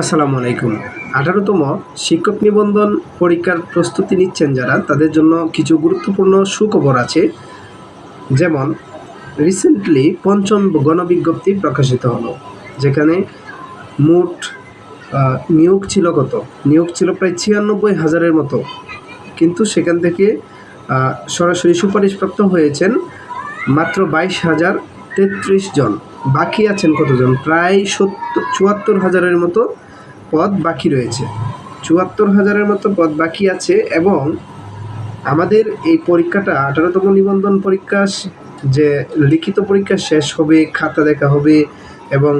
আসসালামু আলাইকুম। আঠারোতম শিক্ষক নিবন্ধন পরীক্ষার প্রস্তুতি নিচ্ছেন যারা, তাদের জন্য কিছু গুরুত্বপূর্ণ সুখবর আছে। যেমন রিসেন্টলি পঞ্চম গণবিজ্ঞপ্তি প্রকাশিত হলো, যেখানে মোট নিয়োগ ছিল কত? নিয়োগ ছিল প্রায় ছিয়ানব্বই হাজারের মতো। কিন্তু সেখান থেকে সরাসরি সুপারিশপ্রাপ্ত হয়েছেন মাত্র বাইশ হাজার তেত্রিশ জন। বাকি আছেন কতজন? প্রায় সত্তর চুয়াত্তর হাজারের মতো পদ বাকি রয়েছে। চুয়াত্তর হাজারের মতো পদ বাকি আছে এবং আমাদের এই পরীক্ষাটা আঠারোতম নিবন্ধন পরীক্ষা যে লিখিত পরীক্ষা শেষ হবে, খাতা দেখা হবে এবং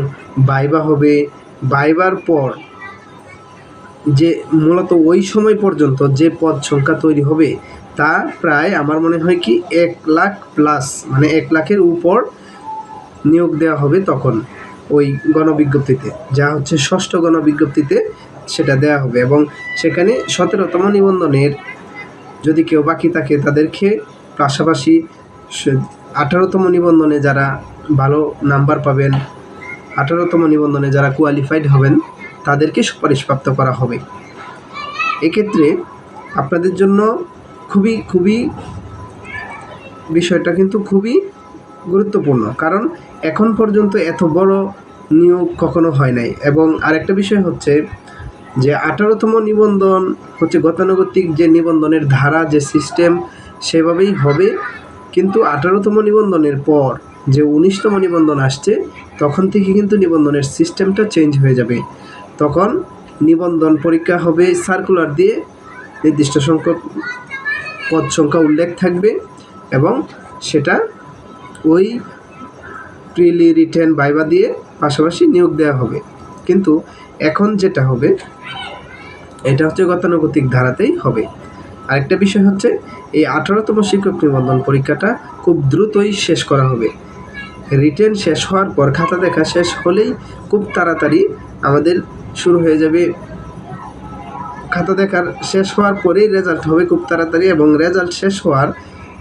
বাইবা হবে। বাইবার পর যে মূলত ওই সময় পর্যন্ত যে পদ সংখ্যা তৈরি হবে, তা প্রায় আমার মনে হয় কি এক লাখ প্লাস মানে এক লাখের উপর নিয়োগ দেওয়া হবে তখন। ওই গণবিজ্ঞপ্তিতে, যা হচ্ছে ষষ্ঠ গণবিজ্ঞপ্তিতে সেটা দেওয়া হবে এবং সেখানে সতেরোতম নিবন্ধনের যদি কেউ বাকি থাকে তাদেরকে পাশাপাশি আঠারোতম নিবন্ধনে যারা ভালো নাম্বার পাবেন, আঠারোতম নিবন্ধনে যারা কোয়ালিফাইড হবেন তাদেরকে সুপারিশপ্রাপ্ত করা হবে। এক্ষেত্রে আপনাদের জন্য খুবই খুবই বিষয়টা কিন্তু খুবই গুরুত্বপূর্ণ, কারণ এখন পর্যন্ত এত বড় নিয়োগ কখনো হয় নাই। এবং আরেকটা বিষয় হচ্ছে যে আঠারোতম নিবন্ধন হচ্ছে গতানুগতিক যে নিবন্ধনের ধারা, যে সিস্টেম, সেভাবেই হবে। কিন্তু আঠারোতম নিবন্ধনের পর যে উনিশতম নিবন্ধন আসছে, তখন থেকে কিন্তু নিবন্ধনের সিস্টেমটা চেঞ্জ হয়ে যাবে। তখন নিবন্ধন পরীক্ষা হবে সার্কুলার দিয়ে, নির্দিষ্ট সংখ্যক পদ সংখ্যা উল্লেখ থাকবে এবং সেটা ওই প্রিলি রিটেন বাইবা দিয়ে পাশাপাশি নিয়োগ দেওয়া হবে। কিন্তু এখন যেটা হবে, এটা হচ্ছে গতানুগতিক ধারাতেই হবে। আরেকটা বিষয় হচ্ছে, এই আঠারোতম শিক্ষক নিবন্ধন পরীক্ষাটা খুব দ্রুতই শেষ করা হবে। রিটেন শেষ হওয়ার পর খাতা দেখা শেষ হলেই খুব তাড়াতাড়ি আমাদের শুরু হয়ে যাবে। খাতা দেখার শেষ হওয়ার পরেই রেজাল্ট হবে খুব তাড়াতাড়ি এবং রেজাল্ট শেষ হওয়ার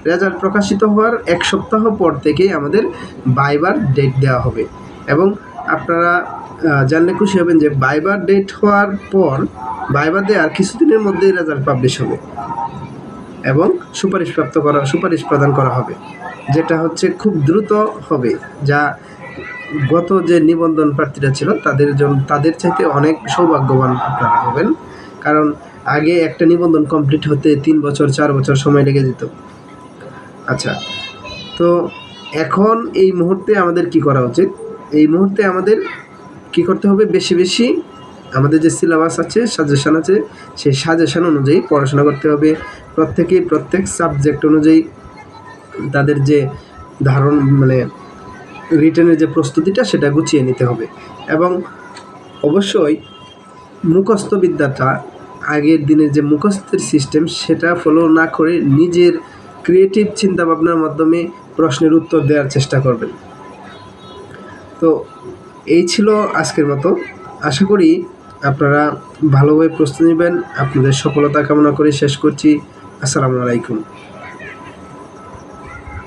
রেজাল্ট প্রকাশিত হওয়ার এক সপ্তাহ পর থেকেই আমাদের বাইবার ডেট দেওয়া হবে। এবং আপনারা জানলে খুশি হবেন যে বাইবার ডেট হওয়ার পর বাইবার দেওয়ার কিছুদিনের মধ্যেই রেজাল্ট পাবলিশ হবে। এবং সুপারিশপ্রাপ্ত করা, সুপারিশ প্রদান করা হবে। যেটা হচ্ছে খুব দ্রুত হবে, যা গত যে নিবন্ধন প্রার্থীরা ছিল, তাদের জন্য তাদের চাইতে অনেক সৌভাগ্যবান আপনারা হবেন। কারণ আগে একটা নিবন্ধন কমপ্লিট হতে তিন বছর, চার বছর সময় লেগে যেত। আচ্ছা তো এখন এই মুহূর্তে আমাদের কি করা উচিত? এই মুহূর্তে আমাদের কি করতে হবে? বেশি বেশি আমাদের যে সিলেবাস আছে সাজেশান আছে, সেই সাজেশান অনুযায়ী পড়াশোনা করতে হবে। প্রত্যেকেই প্রত্যেক সাবজেক্ট অনুযায়ী তাদের যে ধারণ মানে রিটার্নের যে প্রস্তুতিটা সেটা গুছিয়ে নিতে হবে। এবং অবশ্যই মুখস্থ বিদ্যাটা আগের দিনের যে মুখস্থের সিস্টেম সেটা ফলো না করে নিজের ক্রিয়েটিভ চিন্তা ভাবনার মাধ্যমে প্রশ্নের উত্তর দেওয়ার চেষ্টা করবেন। তো এই ছিল আজকের মতো। আশা করি আপনারা ভালোভাবে প্রস্তুতি নেবেন। আপনাদের সফলতা কামনা করে শেষ করছি। আসসালামু আলাইকুম।